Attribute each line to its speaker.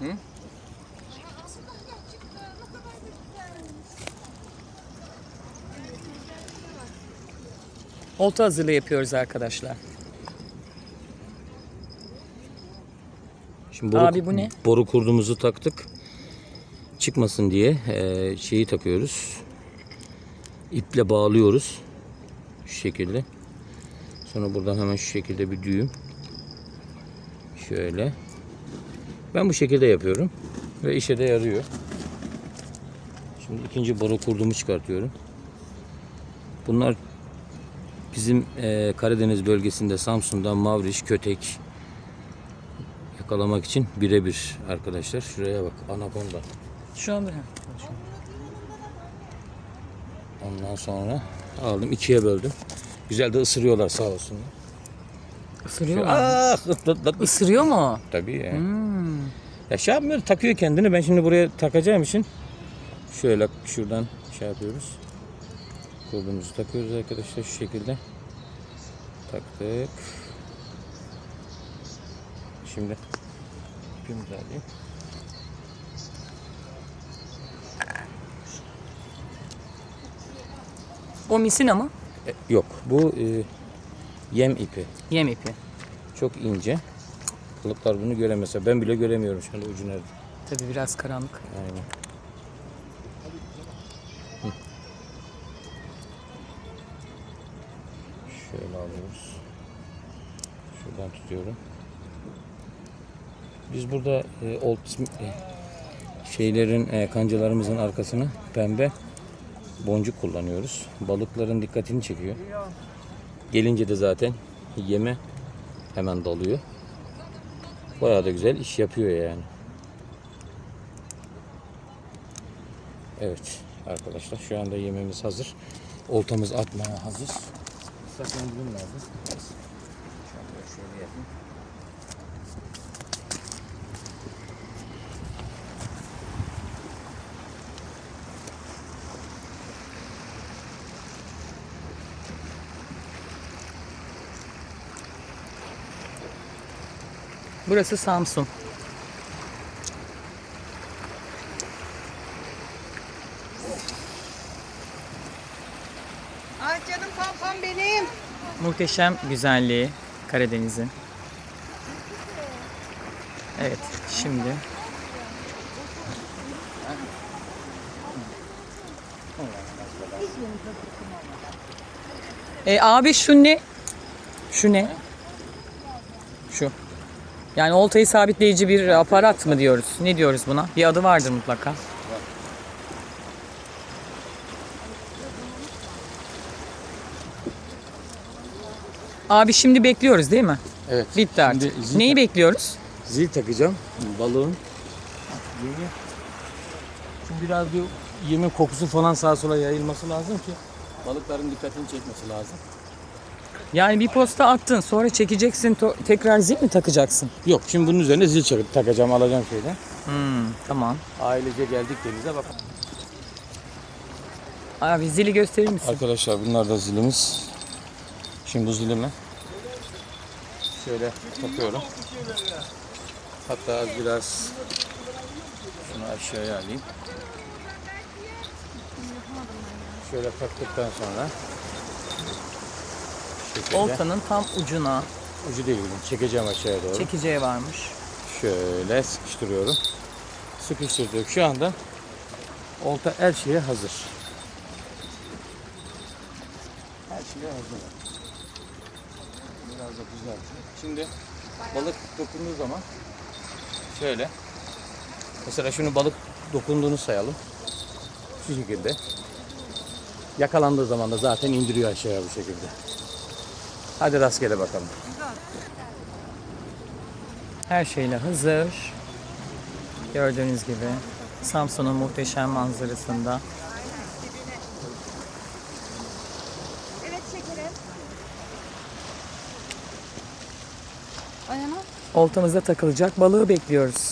Speaker 1: Hı?
Speaker 2: Olta hazırlığı yapıyoruz arkadaşlar.
Speaker 1: Şimdi boru,
Speaker 2: Abi bu ne?
Speaker 1: Boru kurdumuzu taktık. Çıkmasın diye eee, şeyi takıyoruz. İple bağlıyoruz. Şu şekilde. Sonra buradan hemen şu şekilde bir düğüm. Şöyle. Ben bu şekilde yapıyorum. Ve işe de yarıyor. Şimdi ikinci boru kurdumu çıkartıyorum. Bunlar bizim eee, Karadeniz bölgesinde Samsun'da Mavriş, Kötek, yakalamak için birebir arkadaşlar. Şuraya bak anakonda.
Speaker 2: Şu anda
Speaker 1: Ondan sonra aldım ikiye böldüm. Güzel de ısırıyorlar sağ olsunlar.
Speaker 2: ısırıyor mu?
Speaker 1: Ah, ıt, ıt, ıt.
Speaker 2: Isırıyor mu?
Speaker 1: Tabii ya.
Speaker 2: Hmm.
Speaker 1: Ya şey yapmıyor takıyor kendini. Ben şimdi buraya takacağım için şöyle şuradan şey yapıyoruz. Kurdumuzu takıyoruz arkadaşlar şu şekilde. Taktık. Şimdi ipimizi alayım.
Speaker 2: O misin ama
Speaker 1: E, yok bu e, yem ipi.
Speaker 2: yem ipi.
Speaker 1: Çok ince. Kalıplar bunu göremese. Ben bile göremiyorum anda ucu nerede.
Speaker 2: Tabii biraz karanlık.
Speaker 1: Aynen. Hı. Şöyle alıyoruz. Şuradan tutuyorum. Biz burada e, old e, şeylerin e, kancalarımızın arkasına pembe boncuk kullanıyoruz. Balıkların dikkatini çekiyor. Gelince de zaten yeme hemen dalıyor. Bayağı da güzel iş yapıyor yani. Evet arkadaşlar şu anda yemeğimiz hazır. Oltamız atmaya hazır. Nerede? Neyse. Şöyle şöyle yapayım.
Speaker 2: Burası Samsun.
Speaker 3: Ay canım pampam benim.
Speaker 2: Muhteşem güzelliği Karadeniz'in. Evet şimdi. E abi şu ne? Şu ne? Şu. Yani oltayı sabitleyici bir aparat mı diyoruz? Ne diyoruz buna? Bir adı vardır mutlaka. Abi şimdi bekliyoruz değil mi?
Speaker 1: Evet.
Speaker 2: Bitti artık.
Speaker 1: Şimdi zil,
Speaker 2: Neyi bekliyoruz?
Speaker 1: zil takacağım. Balığın. Şimdi biraz bir yemin kokusu falan sağa sola yayılması lazım ki balıkların dikkatini çekmesi lazım.
Speaker 2: Yani bir posta attın sonra çekeceksin tekrar zil mi takacaksın?
Speaker 1: Yok şimdi bunun üzerine zil çakıp takacağım alacağım şeyden.
Speaker 2: Hmm, tamam.
Speaker 1: Ailece geldik denize bak.
Speaker 2: Abi zili gösterir misin?
Speaker 1: Arkadaşlar bunlar da zilimiz. Şimdi bu zilimi şöyle takıyorum. Hatta az biraz şunu aşağıya alayım. Şöyle taktıktan sonra şekilde.
Speaker 2: Oltanın tam ucuna
Speaker 1: ucu değil bunun. Çekeceğim aşağıya doğru.
Speaker 2: çekeceği varmış.
Speaker 1: Şöyle sıkıştırıyorum. Sıkıştırdık. Şu anda olta her şeye hazır. Her şeye hazır. Biraz da düzelteyim. Şimdi balık dokunduğu zaman şöyle mesela şunu balık dokunduğunu sayalım. Şu şekilde. Yakalandığı zaman da zaten indiriyor aşağıya bu şekilde. Hadi rastgele bakalım.
Speaker 2: Her şeyle hazır. Gördüğünüz gibi Samsun'un muhteşem manzarasında.
Speaker 3: Evet şekerim. Ayana.
Speaker 2: Oltamıza takılacak balığı bekliyoruz.